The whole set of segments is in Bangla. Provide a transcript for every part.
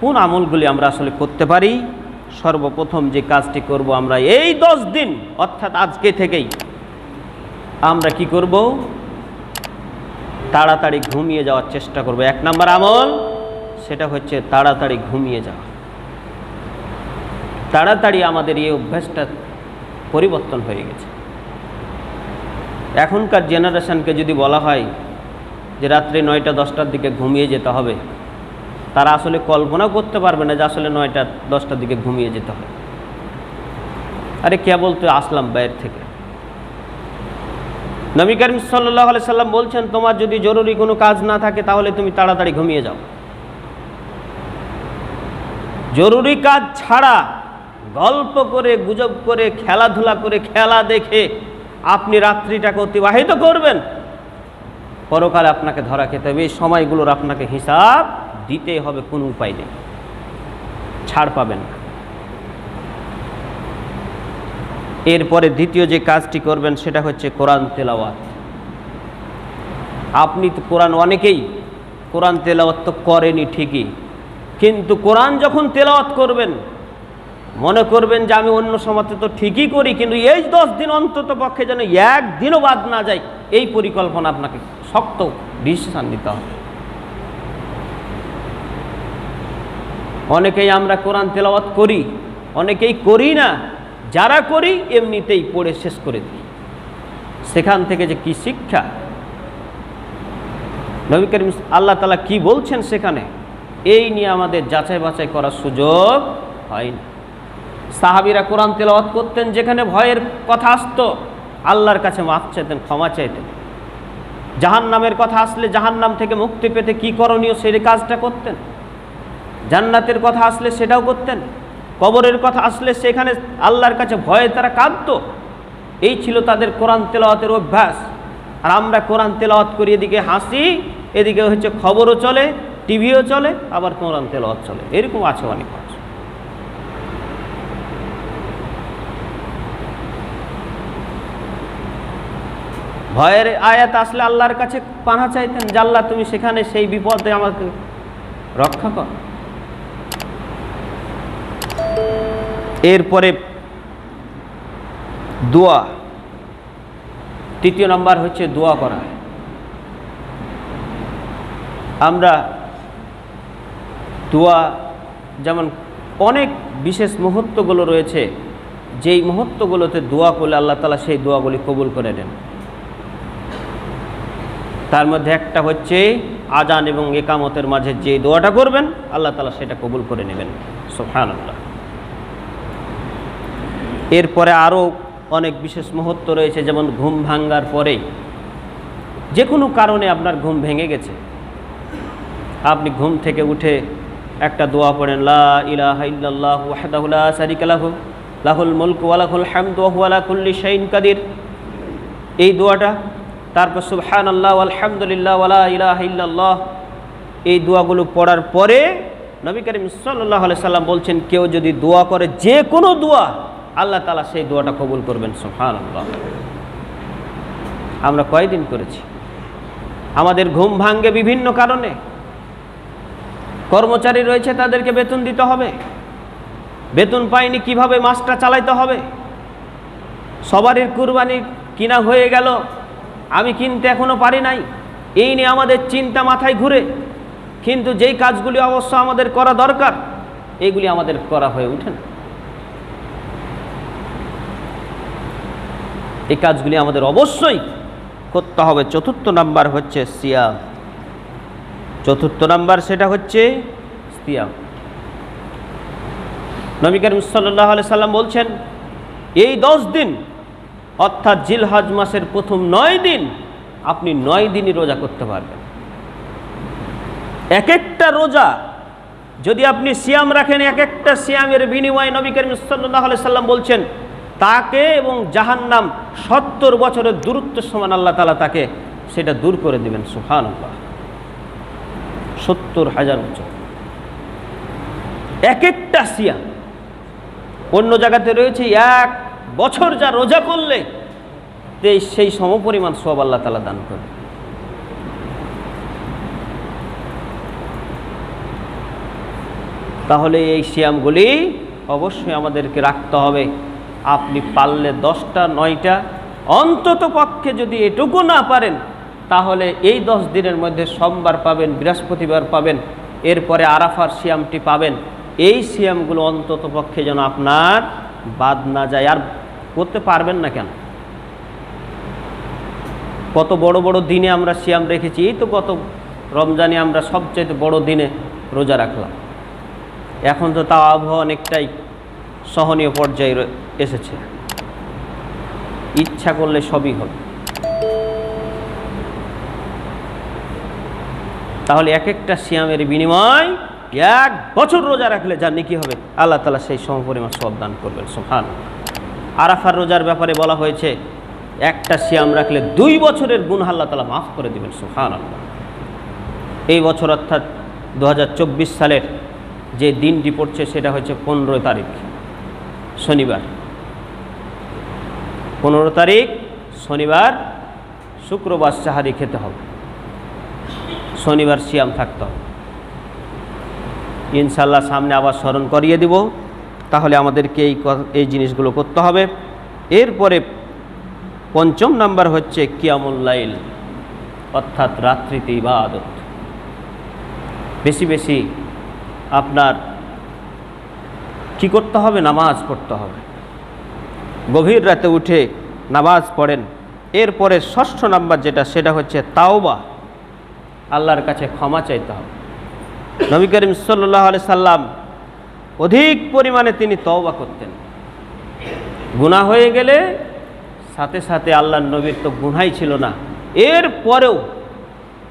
কোন আমলগুলি আমরা আসলে করতে পারি? সর্বপ্রথম যে কাজটি করব আমরা এই দশ দিন, অর্থাৎ আজকে থেকেই, আমরা কি করব? তাড়াতাড়ি ঘুমিয়ে যাওয়ার চেষ্টা করব। এক নম্বর আমল, সেটা হচ্ছে তাড়াতাড়ি ঘুমিয়ে যাওয়া। তাড়াতাড়ি আমাদের এই অভ্যাসটা পরিবর্তন হয়ে গেছে। এখনকার জেনারেশনকে যদি বলা হয় যে রাত্রি নয়টা, দশটার দিকে ঘুমিয়ে যেতে হবে তারা আসলে কল্পনাও করতে পারবে না যে আসলে নয়টা, দশটার দিকে ঘুমিয়ে যেতে হয়। আরে কেবল তো আসলাম বাইরে থেকে। নবী করিম সাল্লাহ সাল্লাম বলছেন, তোমার যদি জরুরি কোনো কাজ না থাকে, তাহলে তুমি তাড়াতাড়ি ঘুমিয়ে যাও। জরুরি কাজ ছাড়া গল্প করে, গুজব করে, খেলাধুলা করে, খেলা দেখে আপনি রাত্রিটাকে অতিবাহিত করবেন। পরকালে আপনাকে ধরা খেতে হবে, এই সময়গুলোর আপনাকে হিসাব দিতেই হবে, কোনো উপায় নেই। ছাড় পাবেন না। এরপরে দ্বিতীয় যে কাজটি করবেন, সেটা হচ্ছে কোরআন তেলাওয়াত। আপনি তো কোরআন অনেকেই, কোরআন তেলাওয়াত তো করেনি ঠিকই, কিন্তু কোরআন যখন তেলাওয়াত করবেন, মনে করবেন যে আমি অন্য সমাজে তো ঠিকই করি, কিন্তু এই দশ দিন অন্তত পক্ষে যেন একদিনও বাদ না যায়, এই পরিকল্পনা আপনাকে শক্ত ডিসিশন নিতে হবে। অনেকেই আমরা কোরআন তেলাওয়াত করি, অনেকেই করি না, যারা করি এমনিতেই পড়ে শেষ করে দিই। সেখান থেকে যে কি শিক্ষা? নবী করিম আল্লাহ তালা কি বলছেন সেখানে? এই নিয়ে আমাদের যাচাই বাছাই করার সুযোগ হয়নি। সাহাবিরা কোরআন তেলাওয়াত করতেন যেখানে ভয়ের কথা আসতো, আল্লাহর কাছে মাফ চাইতেন, ক্ষমা চাইতেন। জাহান নামের কথা আসলে জাহান নাম থেকে মুক্তি পেতে কি করণীয়, সেই কাজটা করতেন। জান্নাতের কথা আসলে সেটাও করতেন, কবরের কথা আসলে সেখানে আল্লাহর কাছে ভয়ে তারা কাঁদত। এই ছিল তাদের কোরআন তেলাওয়াতের অভ্যাস। আর আমরা কোরআন তেলাওয়াত করি, এদিকে হাসি, এদিকে হচ্ছে খবরও চলে, টিভিও চলে, আবার কোরআন তেলাওয়াত চলে। এরকম আছে অনেক আছে ভয়ের আয়াত আসলে আল্লাহর কাছে পানা চাইতেন, জাল্লা, তুমি সেখানে সেই বিপদে আমাকে রক্ষা কর। এরপরে দোয়া। তৃতীয় নাম্বার হচ্ছে দোয়া করা। আমরা দোয়া, যেমন অনেক বিশেষ মুহূর্তগুলো রয়েছে, যেই মুহূর্তগুলোতে দোয়া করলে আল্লাহ তালা সেই দোয়াগুলি কবুল করে নেন। তার মধ্যে একটা হচ্ছে আজান এবং একামতের মাঝে যে দোয়াটা করবেন, আল্লাহ তালা সেটা কবুল করে নেবেন। সোফান আল্লাহ এরপরে আরও অনেক বিশেষ মুহূর্ত রয়েছে, যেমন ঘুম ভাঙ্গার পরেই। যে কোনো কারণে আপনার ঘুম ভেঙে গেছে। আপনি ঘুম থেকে উঠে একটা দোয়া পড়েন, লা ইলাহা লা লাহুল মুলকু ওয়া লাহুল হামদু ওয়া কাদির। এই দোয়াটা, তারপর সুবহানাল্লাহ, আলহামদুলিল্লাহ ওয়ালা ইলাহা ইল্লাল্লাহ। এই দোয়াগুলো পড়ার পরে নবী করিম আলাইহি সাল্লাম বলছেন, কেউ যদি দোয়া করে যে কোনো দোয়া আল্লাহ তালা সেই দোয়াটা কবুল করবেন সোহান আমরা কয়দিন করেছি? আমাদের ঘুম ভাঙ্গে বিভিন্ন কারণে। কর্মচারী রয়েছে, তাদেরকে বেতন দিতে হবে। বেতন পাইনি, কীভাবে মাসটা চালাইতে হবে? সবারই কুরবানি কিনা হয়ে গেল, আমি কিনতে এখনও পারি নাই। এই নিয়ে আমাদের চিন্তা মাথায় ঘুরে। কিন্তু যেই কাজগুলি অবশ্য আমাদের করা দরকার এইগুলি আমাদের করা হয়ে ওঠে না। এই কাজগুলি আমাদের অবশ্যই করতে হবে। চতুর্থ নাম্বার হচ্ছে সিয়াম। চতুর্থ নাম্বার সেটা হচ্ছে সিয়াম। নবী করিম সাল্লাহ সাল্লাম বলছেন, এই দশ দিন, অর্থাৎ জিলহাজ মাসের প্রথম নয় দিন, আপনি নয় দিনই রোজা করতে পারবেন। এক একটা রোজা, যদি আপনি সিয়াম রাখেন এক একটা সিয়ামের বিনিময়ে নবী করিম সাল্লাহ সাল্লাম বলছেন তাকে এবং জাহান্নাম সত্তর বছরের দূরত্ব সমান আল্লাহ তালা তাকে সেটা দূর করে দেবেন সুহান আল্লাহ সত্তর হাজার বছর। এক একটা সিয়াম। অন্য জায়গাতে রয়েছে, এক বছর যা রোজা করলে সেই সমপরিমাণ সব আল্লাহ তালা দান করে তাহলে এই সিয়ামগুলি অবশ্যই আমাদেরকে রাখতে হবে। আপনি পারলে দশটা, নয়টা, অন্তত পক্ষে যদি এটুকু না পারেন, তাহলে এই দশ দিনের মধ্যে সোমবার পাবেন, বৃহস্পতিবার পাবেন, এরপরে আরাফার সিয়ামটি পাবেন। এই সিয়ামগুলো অন্তত পক্ষে যেন আপনার বাদ না যায়। আর করতে পারবেন না কেন? কত বড় বড় দিনে আমরা সিয়াম রেখেছি, এই তো গত রমজানে আমরা সবচেয়ে বড় দিনে রোজা রাখলাম। এখন তো তাও আবহাওয়া অনেকটাই সহনীয় পর্যায়ে এসেছে। ইচ্ছা করলে সবই হবে। তাহলে এক একটা সিয়ামের বিনিময় এক বছর রোজা রাখলে যা নাকি হবে? আল্লাহ তালা সেই সমপরিমাণ সব দান করবেন সোহান আরাফার রোজার ব্যাপারে বলা হয়েছে, একটা সিয়াম রাখলে দুই বছরের গুণ আল্লাহ তালা মাফ করে দেবেন সোহান আল্লাহ এই বছর অর্থাৎ দু হাজার চব্বিশ সালের যে দিনটি পড়ছে সেটা হচ্ছে পনেরো তারিখ। শনিবার। পনেরো তারিখ, শনিবার, শুক্রবার চাহারি খেতে হবে। শনিবার সিয়াম থাকতে হবে। ইনশাল্লাহ সামনে আবার স্মরণ করিয়ে দিব। তাহলে আমাদেরকে এই এই জিনিসগুলো করতে হবে। এরপরে পঞ্চম নাম্বার হচ্ছে কিয়ামুল্লাইল অর্থাৎ রাত্রিতে ইবাদত। বেশি বেশি আপনার কি করতে হবে? নামাজ পড়তে হবে। গভীর রাতে উঠে নামাজ পড়েন। এরপরে ষষ্ঠ নাম্বার যেটা, সেটা হচ্ছে তাওবা। আল্লাহর কাছে ক্ষমা চাইতে হবে। নবী করিম সাল্লাহ আলি সাল্লাম অধিক পরিমাণে তিনি তওবা করতেন। গুনাহ হয়ে গেলে সাথে সাথে আল্লাহর নবীর তো গুনাই ছিল না। এর পরেও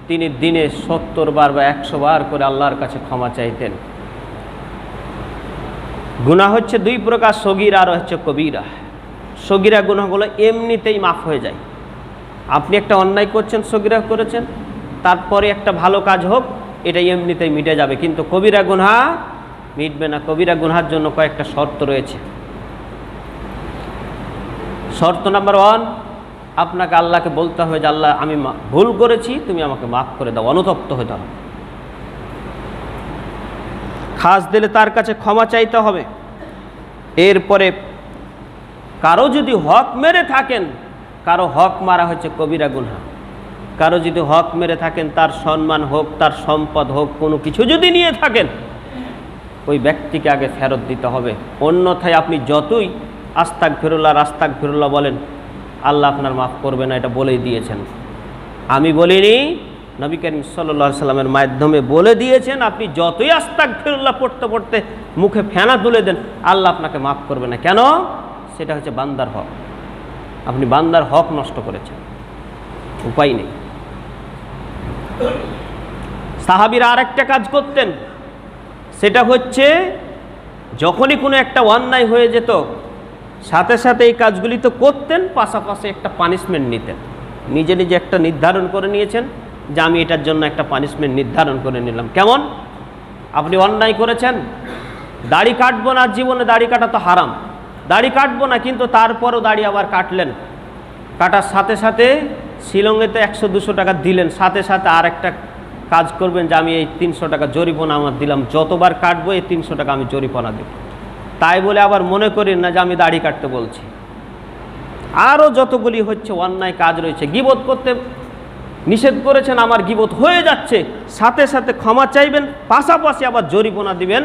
তিনি দিনে সত্তর বার বা একশো বার করে আল্লাহর কাছে ক্ষমা চাইতেন। গুনাহ হচ্ছে দুই প্রকার, সগিরা আর হচ্ছে কবিরা। সগিরা গুনাহগুলো এমনিতেই মাফ হয়ে যায়। আপনি একটা অন্যায় করছেন, সগিরা করেছেন, তারপরে একটা ভালো কাজ হোক, এটা এমনিতেই মিটে যাবে। কিন্তু কবিরা গুনহা মিটবে না। কবিরা গুনহার জন্য কয়েকটা শর্ত রয়েছে। শর্ত নাম্বার ওয়ান, আপনাকে আল্লাহকে বলতে হবে যে, আল্লাহ, আমি ভুল করেছি, তুমি আমাকে মাফ করে দাও, অনুতপ্ত হতে হবে খাস দিলে তার কাছে ক্ষমা চাইতে হবে। এরপরে কারও যদি হক মেরে থাকেন, কারও হক মারা হচ্ছে কবিরা গুনহা। কারও যদি হক মেরে থাকেন, তার সম্মান হোক, তার সম্পদ হোক, কোনো কিছু যদি নিয়ে থাকেন, ওই ব্যক্তিকে আগে ফেরত দিতে হবে। অন্যথায় আপনি যতই আস্তাক ফিরুল্লাহ রাস্তাক ফিরুল্লাহ বলেন, আল্লাহ আপনার মাফ করবে না, এটা বলেই দিয়েছেন। আমি বলিনি নবী করিম সাল্লা সাল্লামের মাধ্যমে বলে দিয়েছেন, আপনি যতই আস্তাক ফিরুল্লাহ পড়তে পড়তে মুখে ফেনা তুলে দেন, আল্লাহ আপনাকে মাফ করবে না। কেন? সেটা হচ্ছে বান্দার হক। আপনি বান্দার হক নষ্ট করেছেন। উপায় নেই। সাহাবিরা আর একটা কাজ করতেন। সেটা হচ্ছে, যখনই কোনো একটা অন্যায় হয়ে যেত, সাথে সাথে এই কাজগুলি তো করতেন, পাশাপাশি একটা পানিশমেন্ট নিতেন। নিজে নিজে একটা নির্ধারণ করে নিয়েছেন। যে আমি এটার জন্য একটা পানিশমেন্ট নির্ধারণ করে নিলাম। কেমন? আপনি অন্যায় করেছেন। দাড়ি কাটবো না, জীবনে দাড়ি কাটা তো হারাম। দাড়ি কাটবো না, কিন্তু তারপরও দাড়ি আবার কাটলেন। কাটার সাথে সাথে শিলংয়েতে একশো দুশো টাকা দিলেন। সাথে সাথে আর একটা কাজ করবেন যে আমি এই তিনশো টাকা জরিপনা আমার দিলাম। যতবার কাটবো এই তিনশো টাকা আমি জরিপনা দেব। তাই বলে আবার মনে করেন না যে আমি দাড়ি কাটতে বলছি। আরও যতগুলি হচ্ছে অন্যায় কাজ রয়েছে। গিবোধ করতে নিষেধ করেছেন, আমার গিবোধ হয়ে যাচ্ছে। সাথে সাথে ক্ষমা চাইবেন, পাশাপাশি আবার জরিপনা দিবেন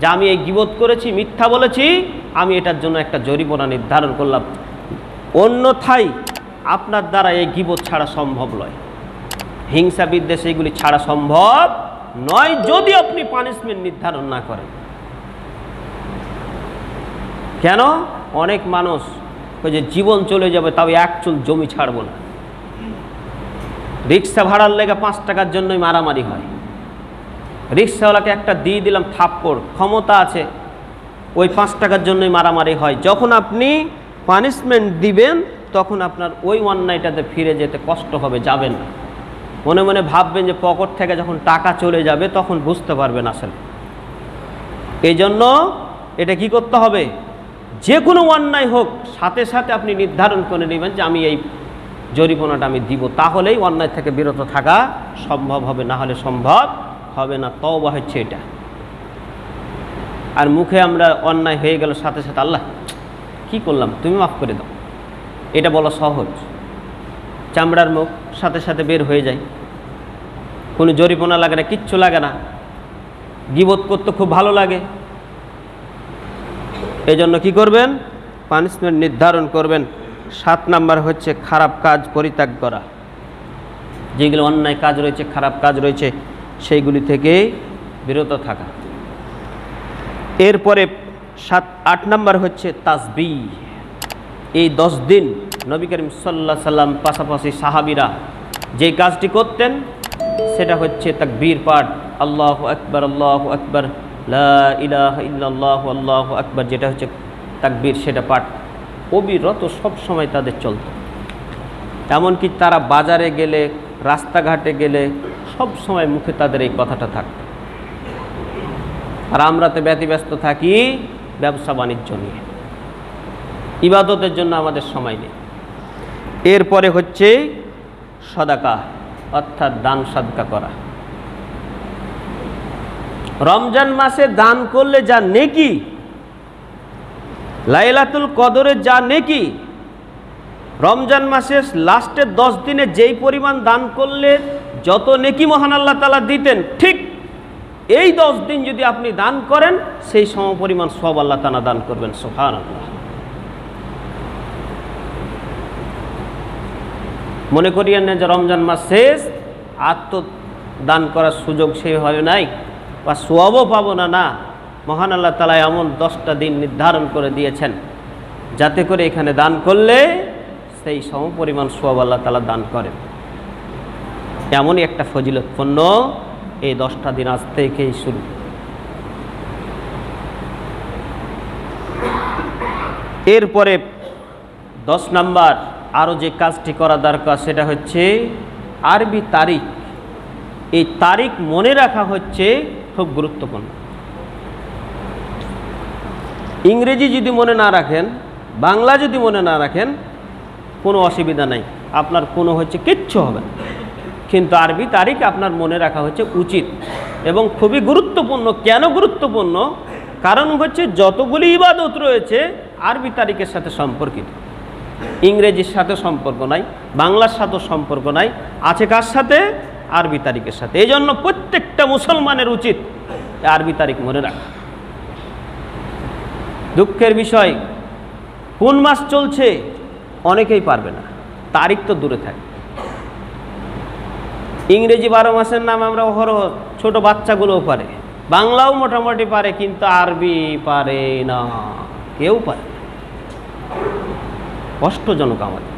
যে আমি এই গিবোধ করেছি, মিথ্যা বলেছি, আমি এটার জন্য একটা জরিপনা নির্ধারণ করলাম। অন্যথায় আপনার দ্বারা এই গিবোধ ছাড়া সম্ভব নয়। হিংসা বিদ্বেষ এইগুলি ছাড়া সম্ভব নয়, যদি আপনি পানিশমেন্ট নির্ধারণ না করেন। কেন? অনেক মানুষ ওই যে জীবন চলে যাবে, তাও এক চুল জমি ছাড়বো না। রিক্সা ভাড়ার লেগে পাঁচ টাকার জন্যই মারামারি হয়। রিক্সাওয়ালাকে একটা দিয়ে দিলাম থাপ্পড়, ক্ষমতা আছে, ওই পাঁচ টাকার জন্যই মারামারি হয়। যখন আপনি পানিশমেন্ট দিবেন, তখন আপনার ওই অন্যায়টাতে ফিরে যেতে কষ্ট হবে, যাবেন না। মনে মনে ভাববেন যে পকেট থেকে যখন টাকা চলে যাবে, তখন বুঝতে পারবেন আসলে। এই জন্য এটা কি করতে হবে? যে কোনো অন্যায় হোক, সাথে সাথে আপনি নির্ধারণ করে নেবেন যে আমি এই জরিমানাটা আমি দিব, তাহলেই অন্যায় থেকে বিরত থাকা সম্ভব হবে, না হলে সম্ভব হবে না। তওবা হচ্ছে এটা। আর মুখে আমরা অন্যায় হয়ে গেল, সাথে সাথে আল্লাহ, কি করলাম? তুমি মাফ করে দাও। এটা বলা সহজ। চামড়ার মুখ সাথে সাথে বের হয়ে যায়। কোনো জরিপনা লাগে না, কিচ্ছু লাগে না। গিবোধ করতে খুব ভালো লাগে। এই জন্য কী করবেন? পানিশমেন্ট নির্ধারণ করবেন। সাত নাম্বার হচ্ছে খারাপ কাজ পরিত্যাগ করা। যেগুলো অন্যায় কাজ রয়েছে, খারাপ কাজ রয়েছে, সেইগুলি থেকে বিরত থাকা। এরপরে সাত, আট নাম্বার হচ্ছে তাসবি এই দশ দিন নবী করিম সাল্লাহ সাল্লাম পাশাপাশি সাহাবিরা যে কাজটি করতেন, সেটা হচ্ছে তাকবীর পাঠ, আল্লাহ আকবর আল্লাহ আকবর, লা ইলাহা ইল্লাল্লাহ, আল্লাহ আকবর, যেটা হচ্ছে তাকবীর, সেটা পাঠ। অবিরত সব সময় তাদের চলত। এমনকি তারা বাজারে গেলে, রাস্তাঘাটে গেলে সব সময় মুখে তাদের এই কথাটা থাকত। আর আমরা তো ব্যতিব্যস্ত থাকি ব্যবসা বাণিজ্য নিয়ে। ইবাদতের জন্য আমাদের সময় নেই। এরপরে হচ্ছে সদাকা, অর্থাৎ দান সাদকা করা। রমজান মাসে দান করলে যা নেকি লাইলাতুল কদরের যা নেকি, রমজান মাসের লাস্টের দশ দিনে যেই পরিমাণ দান করলে যত নেকি মহান আল্লাহ তালা দিতেন, ঠিক এই দশ দিন যদি আপনি দান করেন, সেই সম পরিমাণ সব আল্লাহ তালা দান করবেন সোহান মনে করিয়েন না যে রমজান মাস শেষ, আর তো দান করার সুযোগ সেইভাবে নাই, বা সোয়াবও পাবো না না। মহান আল্লাহ তালা এমন দশটা দিন নির্ধারণ করে দিয়েছেন যাতে করে এখানে দান করলে সেই সম পরিমাণ সোয়াব আল্লাহ তালা দান করেন। এমনই একটা ফজিলতপূর্ণ এই দশটা দিন আজ থেকেই শুরু। এরপরে দশ নাম্বার আরও যে কাজটি করা দরকার সেটা হচ্ছে আরবি তারিখ। এই তারিখ মনে রাখা হচ্ছে খুব গুরুত্বপূর্ণ। ইংরেজি যদি মনে না রাখেন, বাংলা যদি মনে না রাখেন, কোনো অসুবিধা নাই। আপনার কোনো হচ্ছে কিচ্ছু হবে না। কিন্তু আরবি তারিখ আপনার মনে রাখা হচ্ছে উচিত এবং খুবই গুরুত্বপূর্ণ। কেন গুরুত্বপূর্ণ? কারণ হচ্ছে যতগুলি ইবাদত রয়েছে, আরবি তারিখের সাথে সম্পর্কিত। ইংরেজির সাথে সম্পর্ক নাই, বাংলার সাথেও সম্পর্ক নাই, আছে কার সাথে? আরবি তারিখের সাথে। এই জন্য প্রত্যেকটা মুসলমানের উচিত আরবি তারিখ মনে রাখা। দুঃখের বিষয়, কোন মাস চলছে অনেকেই পারবে না, তারিখ তো দূরে থাকে। ইংরেজি বারো মাসের নাম আমরা অহরহ ছোট বাচ্চাগুলোও পারে, বাংলাও মোটামুটি পারে, কিন্তু আরবি পারে না, কেউ পারে কষ্টজনক আমাদের।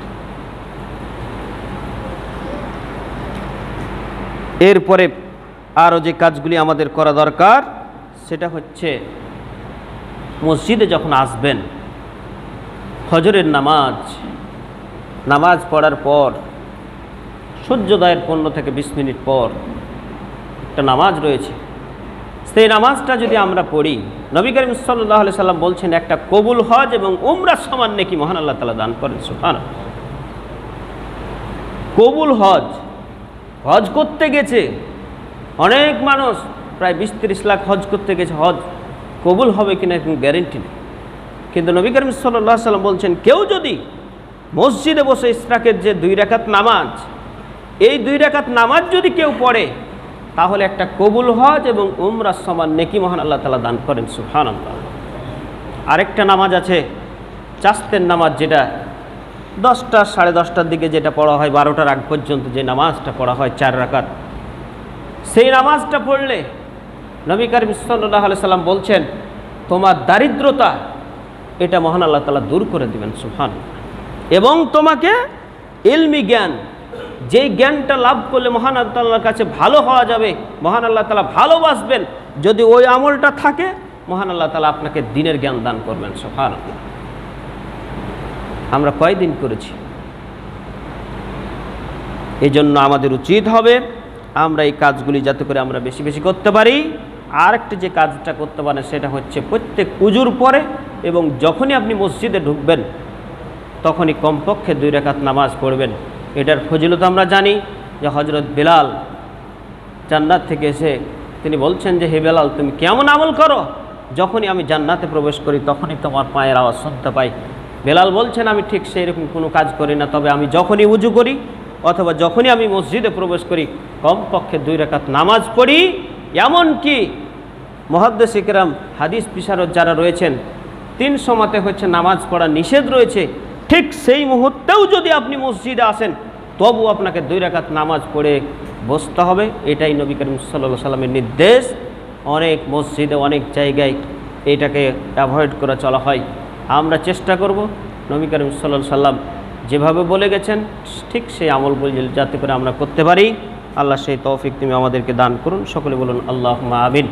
এরপরে আরও যে কাজগুলি আমাদের করা দরকার, সেটা হচ্ছে মসজিদে যখন আসবেন হজরের নামাজ নামাজ পড়ার পর, সূর্যোদয়ের পনেরো থেকে বিশ মিনিট পর একটা নামাজ রয়েছে। সেই নামাজটা যদি আমরা পড়ি, নবী করিম সাল্লাহ সাল্লাম বলছেন, একটা কবুল হজ এবং উমরা সমান নাকি মহান আল্লাহ তালা দান করেন। সুফান কবুল হজ হজ করতে গেছে, অনেক মানুষ, প্রায় বিশ তিরিশ লাখ হজ করতে গেছে হজ। কবুল হবে কিনা কোনো গ্যারেন্টি নেই। কিন্তু নবী করিম সাল্লাহ সাল্লাম বলছেন, কেউ যদি মসজিদে বসে ইসরাকের যে দুই রেখাত নামাজ, এই দুই রেখাত নামাজ যদি কেউ পড়ে, তাহলে একটা কবুল হজ এবং উমরা সমান নেকি মহান আল্লাহ তালা দান করেন সুফান আল্লাহ আরেকটা নামাজ আছে, চাস্তের নামাজ, যেটা দশটা সাড়ে দশটার দিকে যেটা পড়া হয়, বারোটার আগ পর্যন্ত যে নামাজটা পড়া হয় চার রাকাত। সেই নামাজটা পড়লে নবী করিম সাল্লাহ সাল্লাম বলছেন, তোমার দারিদ্রতা এটা মহান আল্লাহ তালা দূর করে দেবেন সুফান এবং তোমাকে এলমি জ্ঞান, যেই জ্ঞানটা লাভ করলে মহান আল্লাহর কাছে ভালো হওয়া যাবে, মহান আল্লাহ তালা ভালোবাসবেন, যদি ওই আমলটা থাকে, মহান আল্লাহ তালা আপনাকে দিনের জ্ঞান দান করবেন সোহান আমরা কয়দিন করেছি? এই জন্য আমাদের উচিত হবে আমরা এই কাজগুলি যাতে করে আমরা বেশি বেশি করতে পারি। আর একটা যে কাজটা করতে পারেন সেটা হচ্ছে প্রত্যেক পুজোর পরে এবং যখনই আপনি মসজিদে ঢুকবেন, তখনই কমপক্ষে দুই রেখাত নামাজ পড়বেন। এটার ফজিলত আমরা জানি যে হজরত বেলাল জান্নাত থেকে এসে তিনি বলছেন যে, হে বেলাল, তুমি কেমন আমল করো? যখনই আমি জান্নাতে প্রবেশ করি, তখনই তোমার পায়ের আওয়াজ শুনতে পাই। বেলাল বলছেন, আমি ঠিক সেই রকম কোনো কাজ করি না, তবে আমি যখনই উজু করি অথবা যখনই আমি মসজিদে প্রবেশ করি, কমপক্ষে দুই রেখাত নামাজ পড়ি। এমনকি মহাদ্দেশ ইকরাম, হাদিস পিসারত যারা রয়েছেন, তিন সমাতে হচ্ছে নামাজ পড়া নিষেধ রয়েছে। ঠিক সেই মুহূর্তেও যদি আপনি মসজিদে আসেন, তবু আপনাকে দুই রাকাত নামাজ পড়ে বসতে হবে। এটাই নবী করিম সাল্লা সাল্লামের নির্দেশ। অনেক মসজিদে, অনেক জায়গায় এটাকে অ্যাভয়েড করে চলা হয়। আমরা চেষ্টা করব নবী করিম সাল্লা সাল্লাম যেভাবে বলে গেছেন, ঠিক সেই আমল যাতে করে আমরা করতে পারি। আল্লাহ সেই তৌফিক তুমি আমাদেরকে দান করুন। সকলে বলুন আল্লাহ আমিন।